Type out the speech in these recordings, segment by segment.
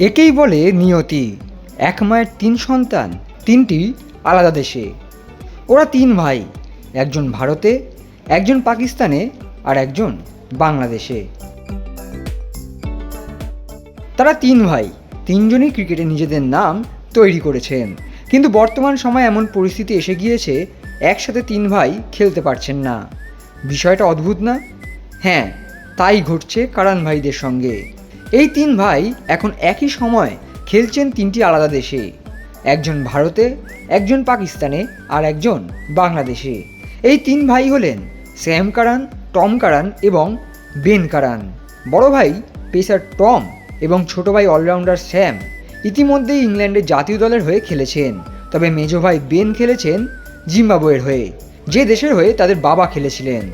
একেই বলে নিয়তি। এক মায়ের তিন সন্তান, তিনটি আলাদা দেশে। ওরা তিন ভাই, একজন ভারতে, একজন পাকিস্তানে আর একজন বাংলাদেশে। তারা তিন ভাই, তিনজনই ক্রিকেটে নিজেদের নাম তৈরি করেছেন। কিন্তু বর্তমান সময়ে এমন পরিস্থিতি এসে গিয়েছে, একসাথে তিন ভাই খেলতে পারছেন না। বিষয়টা অদ্ভুত না? হ্যাঁ তাই ঘটছে কারান ভাইদের সঙ্গে। এই তিন ভাই এখন একই সময় খেলছেন তিনটি আলাদা দেশে। একজন ভারতে, একজন পাকিস্তানে আর একজন বাংলাদেশে। এই তিন ভাই হলেন স্যাম কারান, টম কারান এবং বেন কারান। বড় ভাই পেসার টম এবং ছোট ভাই অলরাউন্ডার স্যাম ইতিমধ্যেই ইংল্যান্ডের জাতীয় দলের হয়ে খেলেছেন। তবে মেজো ভাই বেন খেলেছেন জিম্বাবুয়ের হয়ে, যে দেশের হয়ে তাদের বাবা খেলেছিলেন।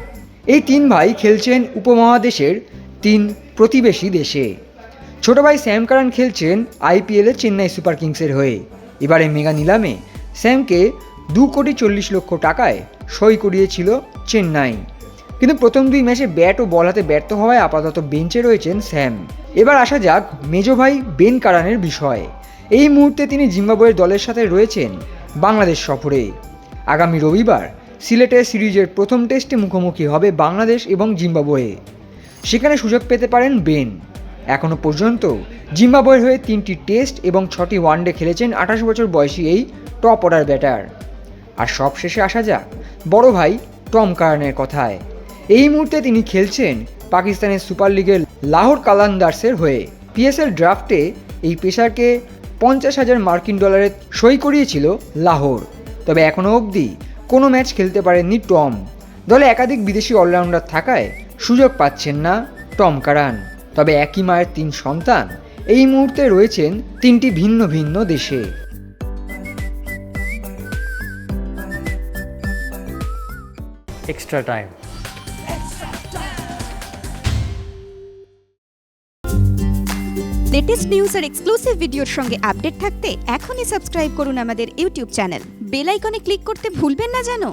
এই তিন ভাই খেলছেন উপমহাদেশের তিন প্রতিবেশী দেশে। ছোট ভাই স্যাম কারান খেলছেন আইপিএলে চেন্নাই সুপার কিংসের হয়ে। এবারে মেগা নিলামে স্যামকে দু কোটি চল্লিশ লক্ষ টাকায় সই করিয়েছিল চেন্নাই। কিন্তু প্রথম দুই ম্যাচে ব্যাট ও বল হাতে ব্যর্থ হওয়ায় আপাতত বেঞ্চে রয়েছেন স্যাম। এবার আসা যাক মেজো ভাই বেন কারানের বিষয়। এই মুহূর্তে তিনি জিম্বাবুয়ের দলের সাথে রয়েছেন বাংলাদেশ সফরে। আগামী রবিবার সিলেটের সিরিজের প্রথম টেস্টে মুখোমুখি হবে বাংলাদেশ এবং জিম্বাবুয়ে। সেখানে সুযোগ পেতে পারেন বেন। এখনও পর্যন্ত জিম্বাবুয়ের হয়ে তিনটি টেস্ট এবং ছটি ওয়ানডে খেলেছেন আঠাশ বছর বয়সী এই টপ অর্ডার ব্যাটার। আর সবশেষে আসা যাক, বড় ভাই টম কারানের কথায়। এই মুহূর্তে তিনি খেলছেন পাকিস্তানের সুপার লিগের লাহোর কালান্দার্সের হয়ে। পিএসএল ড্রাফটে এই পেশারকে পঞ্চাশ হাজার মার্কিন ডলারে সই করিয়েছিল লাহোর। তবে এখনও অবধি কোনো ম্যাচ খেলতে পারেননি টম। দলে একাধিক বিদেশি অলরাউন্ডার থাকায় সুযোগ পাচ্ছেন না টম কারান। তবে একই মায়ের তিন সন্তান। এই মুহূর্তে রয়েছেন তিনটি ভিন্ন ভিন্ন দেশে। Extra time. লেটেস্ট নিউজ আর এক্সক্লুসিভ ভিডিওর সঙ্গে আপডেট থাকতে এখনই সাবস্ক্রাইব করুন আমাদের ইউটিউব চ্যানেল বেল আইকনে ক্লিক করতে ভুলবেন না জানো?